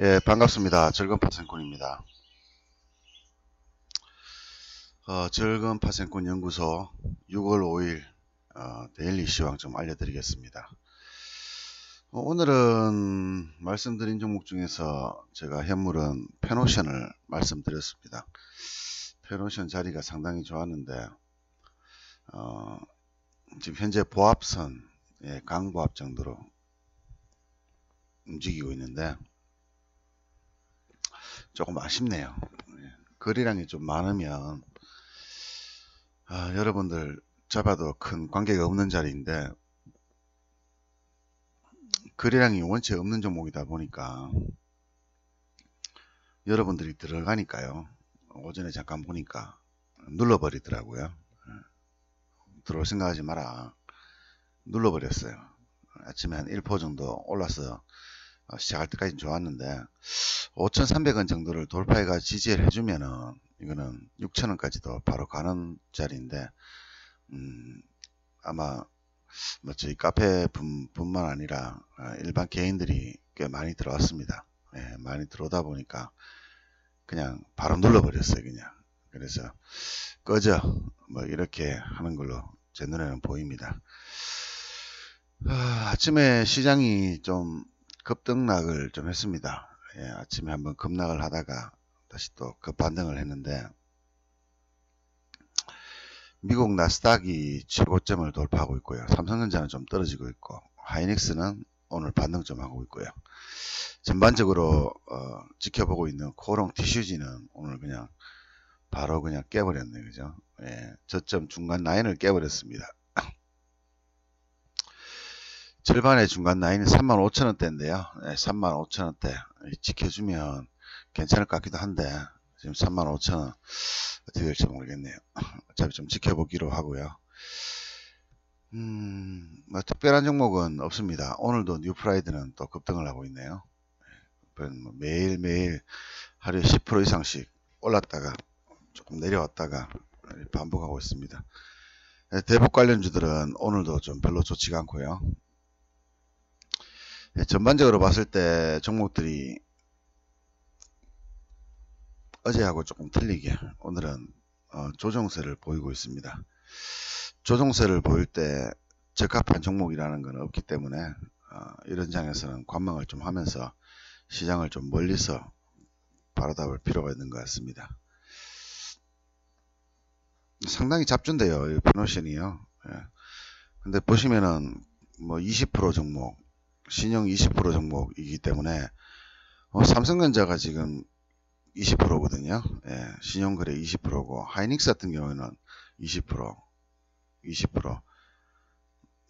예, 반갑습니다. 즐거운 파생꾼입니다. 어, 즐거운 파생꾼 연구소 6월 5일 어, 데일리 시황 좀 알려드리겠습니다. 어, 오늘은 말씀드린 종목 중에서 제가 현물은 페노션을 말씀드렸습니다. 페노션 자리가 상당히 좋았는데 어, 지금 현재 보합선 예, 강보합 정도로 움직이고 있는데 조금 아쉽네요. 예, 거리량이 좀 많으면 아, 여러분들 잡아도 큰 관계가 없는 자리인데 거리량이 원체 없는 종목이다 보니까 여러분들이 들어가니까요. 오전에 잠깐 보니까 눌러버리더라고요. 예, 들어올 생각하지 마라. 눌러버렸어요. 아침에 한 1포 정도 올라서 어, 시작할 때까지 좋았는데 5,300원 정도를 돌파해가 지지를 해주면은 이거는 6,000원까지도 바로 가는 자리인데 음, 아마 뭐 저희 카페 분, 뿐만 아니라 어, 일반 개인들이 꽤 많이 들어왔습니다. 예, 많이 들어오다 보니까 그냥 바로 눌러버렸어요. 그냥 그래서 꺼져 뭐 이렇게 하는 걸로 제 눈에는 보입니다. 아, 아침에 시장이 좀 급등락을 좀 했습니다. 예, 아침에 한번 급락을 하다가 다시 또 급반등을 했는데 미국 나스닥이 최고점을 돌파하고 있고요. 삼성전자는 좀 떨어지고 있고 하이닉스는 오늘 반등 좀 하고 있고요. 전반적으로 어, 지켜보고 있는 코롱 티슈지는 오늘 그냥 바로 그냥 깨버렸네 그죠? 예, 저점 중간 라인을 깨버렸습니다. 절반의 중간 라인은 35,000원대인데요. 네, 35,000원대 지켜주면 괜찮을 것 같기도 한데 지금 35,000원 어떻게 될지 모르겠네요. 어차피 좀 지켜보기로 하고요. 음, 뭐 특별한 종목은 없습니다. 오늘도 뉴프라이드는 또 급등을 하고 있네요. 뭐 매일매일 하루에 10% 이상씩 올랐다가 조금 내려왔다가 반복하고 있습니다. 네, 대북 관련주들은 오늘도 좀 별로 좋지가 않고요. 네, 전반적으로 봤을 때 종목들이 어제하고 조금 틀리게 오늘은 어, 조정세를 보이고 있습니다. 조정세를 보일 때 적합한 종목이라는 건 없기 때문에 어, 이런 장에서는 관망을 좀 하면서 시장을 좀 멀리서 바라다볼 필요가 있는 것 같습니다. 상당히 잡준데요. 이 페노션이요. 예. 근데 보시면은 뭐 20% 종목, 신용 20% 종목이기 때문에 어, 삼성전자가 지금 20%거든요. 예, 신용거래 20%고 하이닉스 같은 경우에는 20%, 20%.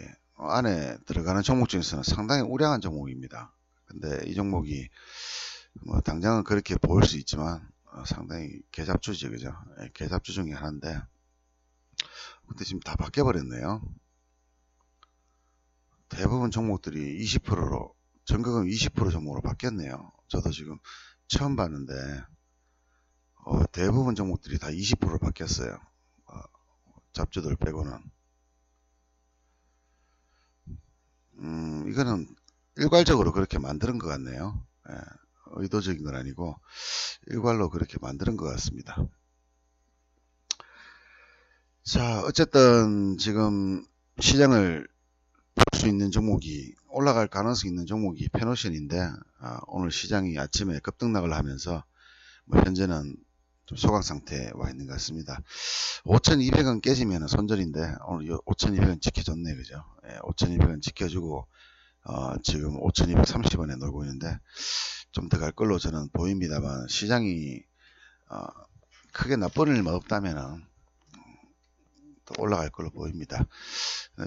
예, 어, 안에 들어가는 종목 중에서는 상당히 우량한 종목입니다. 근데 이 종목이 뭐 당장은 그렇게 보일 수 있지만 어, 상당히 개잡주죠, 그죠? 예, 개잡주 중에 하나인데 근데 지금 다 바뀌어 버렸네요. 대부분 종목들이 20%로 전극은 20% 종목으로 바뀌었네요. 저도 지금 처음 봤는데 어, 대부분 종목들이 다 20% 바뀌었어요. 어, 잡주들 빼고는 음, 이거는 일괄적으로 그렇게 만드는 것 같네요. 예, 의도적인 건 아니고 일괄로 그렇게 만드는 것 같습니다. 자 어쨌든 지금 시장을 볼 수 있는 종목이 올라갈 가능성이 있는 종목이 페노션인데 아, 오늘 시장이 아침에 급등락을 하면서 뭐 현재는 좀 소강 상태에 와 있는 것 같습니다. 5,200원 깨지면 손절인데 오늘 5,200원 지켜줬네 그죠? 예, 5,200원 지켜주고 어, 지금 5,230원에 놀고 있는데 좀 더 갈 걸로 저는 보입니다만 시장이 어, 크게 나쁜 일만 없다면은 또 올라갈 걸로 보입니다.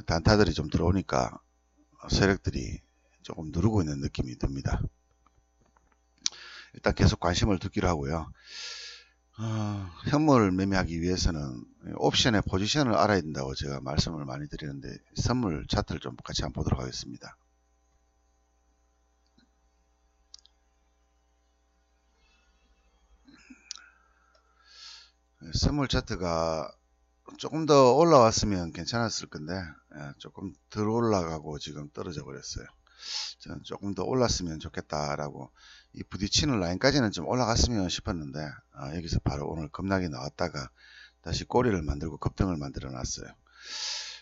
단타들이 좀 들어오니까 세력들이 조금 누르고 있는 느낌이 듭니다. 일단 계속 관심을 두기로 하고요. 어, 현물 매매하기 위해서는 옵션의 포지션을 알아야 된다고 제가 말씀을 많이 드리는데 선물 차트를 좀 같이 한번 보도록 하겠습니다. 선물 차트가 조금 더 올라왔으면 괜찮았을 건데 예, 조금 덜 올라가고 지금 떨어져 버렸어요. 저는 조금 더 올랐으면 좋겠다라고 이 부딪히는 라인까지는 좀 올라갔으면 싶었는데 아, 여기서 바로 오늘 급락이 나왔다가 다시 꼬리를 만들고 급등을 만들어 놨어요.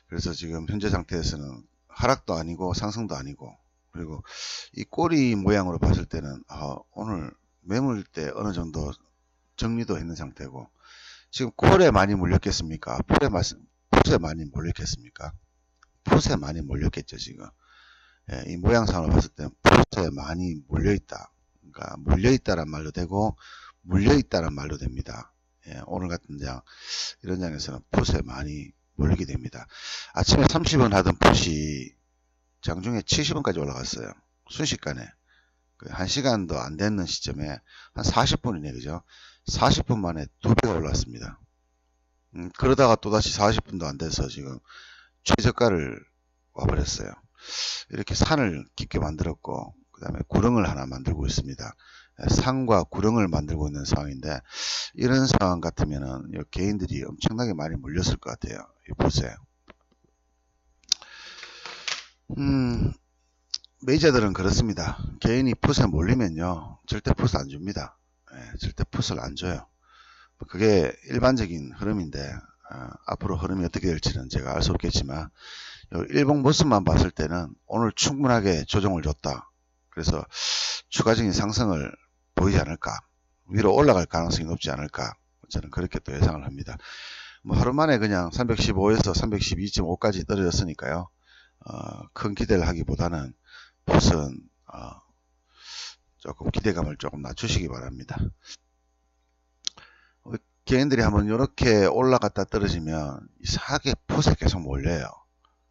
그래서 지금 현재 상태에서는 하락도 아니고 상승도 아니고 그리고 이 꼬리 모양으로 봤을 때는 아, 오늘 매물대 어느 정도 정리도 했는 상태고 지금 콜에 많이 몰렸겠습니까? 마- 풋에 많이 몰렸겠습니까? 풋에 많이 몰렸겠죠 지금. 예, 이 모양상으로 봤을 때는 풋에 많이 몰려있다. 그러니까 몰려있다란 말도 되고 물려있다란 말도 됩니다. 예, 오늘 같은 장 이런 장에서는 풋에 많이 몰리게 됩니다. 아침에 30원 하던 풋이 장중에 70원까지 올라갔어요. 순식간에. 그 1시간도 안 됐는 시점에 한 40분이네 그죠 40분 만에 두 배가 올랐습니다. 음, 그러다가 또다시 40분도 안 돼서 지금 최저가를 와버렸어요. 이렇게 산을 깊게 만들었고 그 다음에 구렁을 하나 만들고 있습니다. 예, 산과 구렁을 만들고 있는 상황인데 이런 상황 같으면은 이 개인들이 엄청나게 많이 몰렸을 것 같아요 이 보세요 음 메이저들은 그렇습니다. 개인이 풋에 몰리면요 절대 풋을 안 줍니다. 예, 절대 풋을 안 줘요 그게 일반적인 흐름인데 어, 앞으로 흐름이 어떻게 될지는 제가 알 수 없겠지만 요 일봉 모습만 봤을 때는 오늘 충분하게 조정을 줬다. 그래서 추가적인 상승을 보이지 않을까. 위로 올라갈 가능성이 높지 않을까. 저는 그렇게 또 예상을 합니다. 뭐 하루 만에 그냥 315에서 312.5까지 떨어졌으니까요. 어, 큰 기대를 하기보다는 풋은 어, 조금 기대감을 조금 낮추시기 바랍니다. 개인들이 한번 이렇게 올라갔다 떨어지면 이상하게 풋에 계속 몰려요.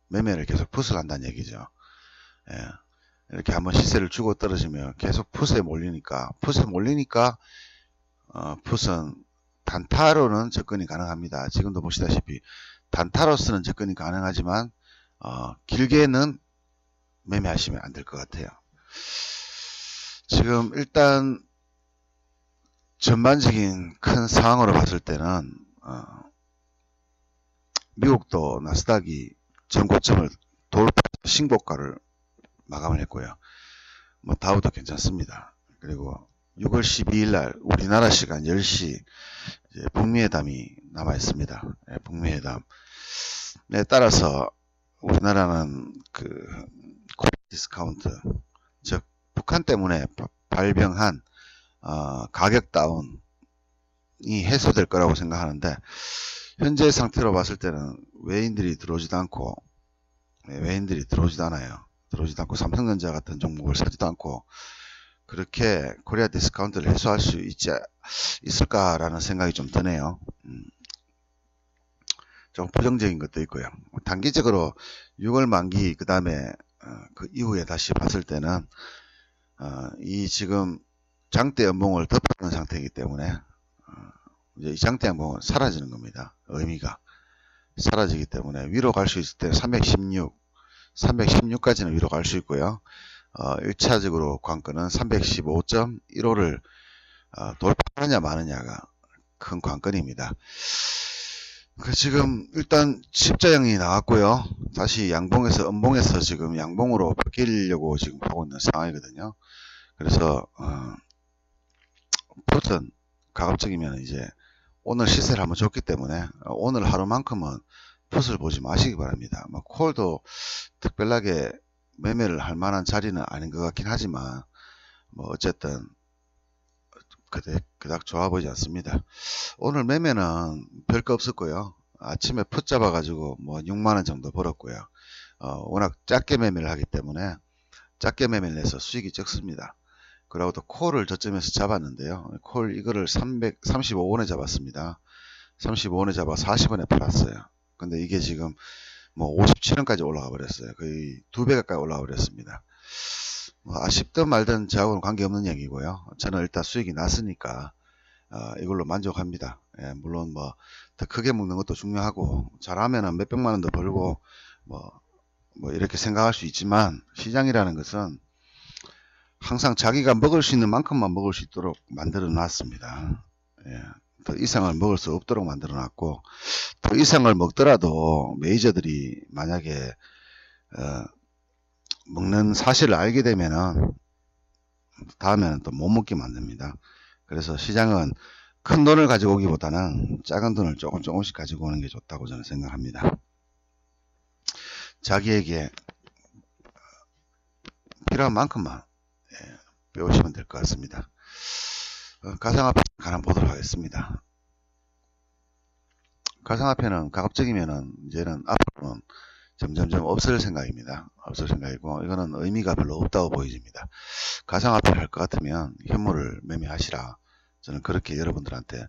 매매를 계속 풋을 한다는 얘기죠. 예. 이렇게 한번 시세를 주고 떨어지면 계속 풋에 몰리니까 풋에 몰리니까 어, 풋은 단타로는 접근이 가능합니다. 지금도 보시다시피 단타로서는 접근이 가능하지만 어, 길게는 매매하시면 안 될 것 같아요. 지금 일단 전반적인 큰 상황으로 봤을 때는 어, 미국도 나스닥이 전고점을 돌파 신고가를 마감을 했고요. 뭐 다우도 괜찮습니다. 그리고 6월 12일 날 우리나라 시간 10시 이제 북미회담이 남아 있습니다. 예, 북미회담에 따라서 우리나라는 그 코리아 디스카운트 즉 북한 때문에 바- 발병한 어, 가격 다운이 해소될 거라고 생각하는데 현재 상태로 봤을 때는 외인들이 들어오지도 않고 네, 외인들이 들어오지도 않아요. 들어오지도 않고 삼성전자 같은 종목을 사지도 않고 그렇게 코리아 디스카운트를 해소할 수 있지 있을까라는 생각이 좀 드네요. 음, 좀 부정적인 것도 있고요. 단기적으로 6월 만기 그 다음에 그 이후에 다시 봤을 때는 어, 이 지금 장대 연봉을 덮어놓은 상태이기 때문에 어, 이제 이 장대 연봉은 사라지는 겁니다. 의미가 사라지기 때문에 위로 갈 수 있을 때 316, 316까지는 위로 갈 수 있고요. 어, 1차적으로 관건은 315.15를 어, 돌파하느냐 마느냐가 큰 관건입니다. 그 지금 일단 십자형이 나왔고요. 다시 양봉에서 음봉에서 지금 양봉으로 바뀌려고 지금 하고 있는 상황이거든요. 그래서 어, 풋은 가급적이면 이제 오늘 시세를 한번 줬기 때문에 어, 오늘 하루만큼은 풋을 보지 마시기 바랍니다. 뭐 콜도 특별하게 매매를 할 만한 자리는 아닌 것 같긴 하지만 뭐 어쨌든 그닥, 그닥 좋아 보이지 않습니다. 오늘 매매는 별거 없었고요. 아침에 풋 잡아가지고 뭐 6만원 정도 벌었고요. 어, 워낙 작게 매매를 하기 때문에 작게 매매를 해서 수익이 적습니다. 또 콜을 저점에서 잡았는데요. 콜 이거를 335원에 잡았습니다. 35원에 잡아 40원에 팔았어요. 근데 이게 지금 뭐 57원까지 올라가 버렸어요. 거의 두 배 가까이 올라가 버렸습니다. 뭐 아쉽든 말든 저하고는 관계없는 얘기고요. 저는 일단 수익이 났으니까 어, 이걸로 만족합니다. 예, 물론 뭐 더 크게 먹는 것도 중요하고 잘하면은 몇백만 원도 벌고 뭐, 뭐 이렇게 생각할 수 있지만 시장이라는 것은 항상 자기가 먹을 수 있는 만큼만 먹을 수 있도록 만들어 놨습니다. 예, 더 이상을 먹을 수 없도록 만들어 놨고 더 이상을 먹더라도 메이저들이 만약에 어, 먹는 사실을 알게 되면은 다음에는 또 못 먹게 만듭니다. 그래서 시장은 큰 돈을 가지고 오기보다는 작은 돈을 조금 조금씩 가지고 오는 게 좋다고 저는 생각합니다. 자기에게 필요한 만큼만 예, 배우시면 될 것 같습니다. 어, 가상화폐 가난 보도록 하겠습니다. 가상화폐는 가급적이면은 이제는 앞으로는 점점점 없을 생각입니다. 없을 생각이고 이거는 의미가 별로 없다고 보여집니다. 가상화폐를 할 것 같으면 현물을 매매하시라. 저는 그렇게 여러분들한테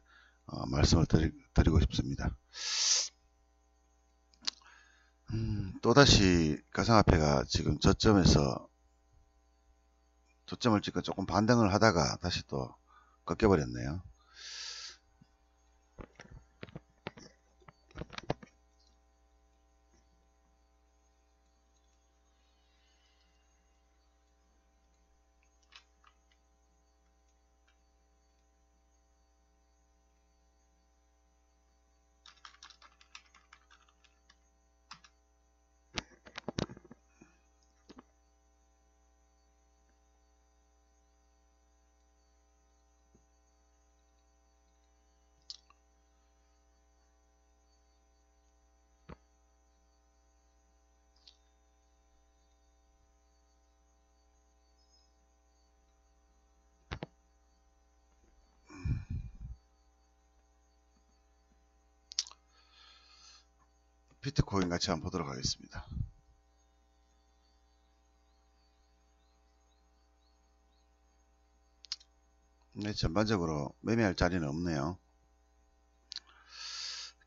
어, 말씀을 드리, 고 싶습니다. 음, 또다시 가상화폐가 지금 저점에서 저점을 찍고 조금 반등을 하다가 다시 또 꺾여버렸네요. 비트코인 같이 한번 보도록 하겠습니다. 네, 전반적으로 매매할 자리는 없네요.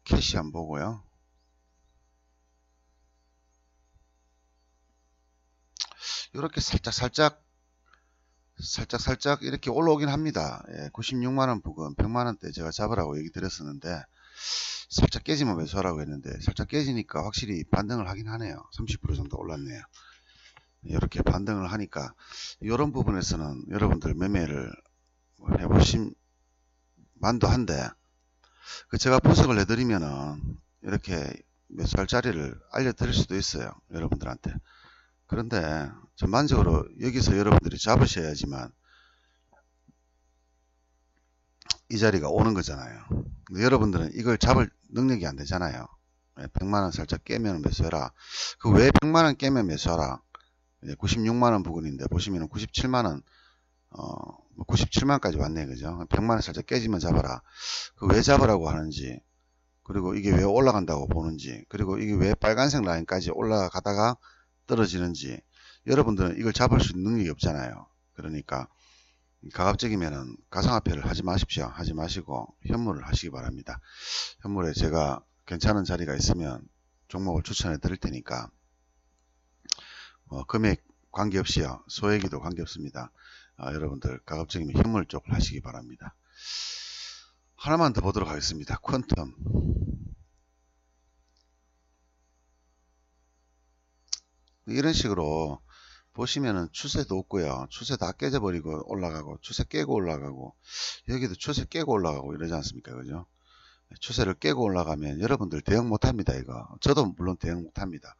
캐시 한번 보고요. 이렇게 살짝 살짝 살짝 살짝 이렇게 올라오긴 합니다. 예, 96만원 부근 100만원대 제가 잡으라고 얘기 드렸었는데 살짝 깨지면 매수하라고 했는데 살짝 깨지니까 확실히 반등을 하긴 하네요. 30% 정도 올랐네요. 이렇게 반등을 하니까 이런 부분에서는 여러분들 매매를 해보신 만도 한데 그 제가 분석을 해드리면은 이렇게 매수할 자리를 알려드릴 수도 있어요. 여러분들한테. 그런데 전반적으로 여기서 여러분들이 잡으셔야지만 이 자리가 오는 거잖아요. 근데 여러분들은 이걸 잡을 능력이 안 되잖아요. 100만원 살짝 깨면 매수해라. 그 왜 100만원 깨면 매수하라. 96만원 부근인데 보시면 97만원 어 97만까지 왔네 그죠 100만원 살짝 깨지면 잡아라 그 왜 잡으라고 하는지 그리고 이게 왜 올라간다고 보는지 그리고 이게 왜 빨간색 라인까지 올라가다가 떨어지는지 여러분들은 이걸 잡을 수 있는 능력이 없잖아요 그러니까 가급적이면은 가상화폐를 하지 마십시오. 하지 마시고 현물을 하시기 바랍니다. 현물에 제가 괜찮은 자리가 있으면 종목을 추천해 드릴 테니까 어, 금액 관계없이요. 소액이도 관계없습니다. 아, 여러분들 가급적이면 현물 쪽을 하시기 바랍니다. 하나만 더 보도록 하겠습니다. 퀀텀 이런 식으로 보시면은 추세도 없고요. 추세 다 깨져버리고 올라가고 추세 깨고 올라가고 여기도 추세 깨고 올라가고 이러지 않습니까? 그죠? 추세를 깨고 올라가면 여러분들 대응 못합니다. 이거 저도 물론 대응 못합니다.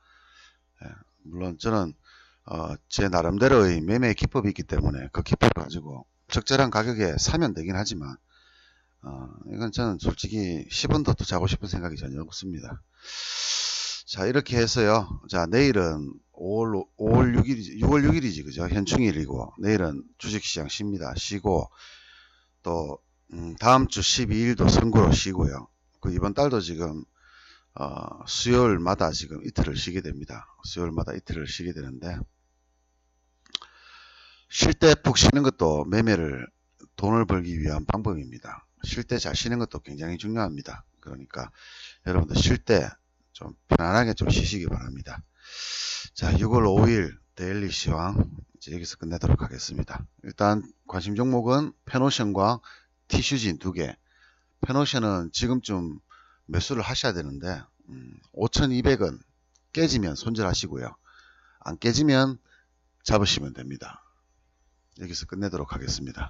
예, 물론 저는 어, 제 나름대로의 매매 기법이 있기 때문에 그 기법을 가지고 적절한 가격에 사면 되긴 하지만 어, 이건 저는 솔직히 10원 더 투자하고 싶은 생각이 전혀 없습니다. 자 이렇게 해서요 자 내일은 5월, 5월 6일이지 6월 6일이지 그죠? 현충일이고 내일은 주식시장 쉽니다. 쉬고 또 음, 다음 주 12일도 선거로 쉬고요. 그 이번 달도 지금 어, 수요일마다 지금 이틀을 쉬게 됩니다. 수요일마다 이틀을 쉬게 되는데 쉴 때 푹 쉬는 것도 매매를 돈을 벌기 위한 방법입니다. 쉴 때 잘 쉬는 것도 굉장히 중요합니다. 그러니까 여러분들 쉴 때 좀 편안하게 좀 쉬시기 바랍니다. 자, 6월 5일 데일리 시황 이제 여기서 끝내도록 하겠습니다. 일단 관심 종목은 페노션과 티슈진 두 개. 페노션은 지금쯤 매수를 하셔야 되는데 음, 5,200원 깨지면 손절하시고요. 안 깨지면 잡으시면 됩니다. 여기서 끝내도록 하겠습니다.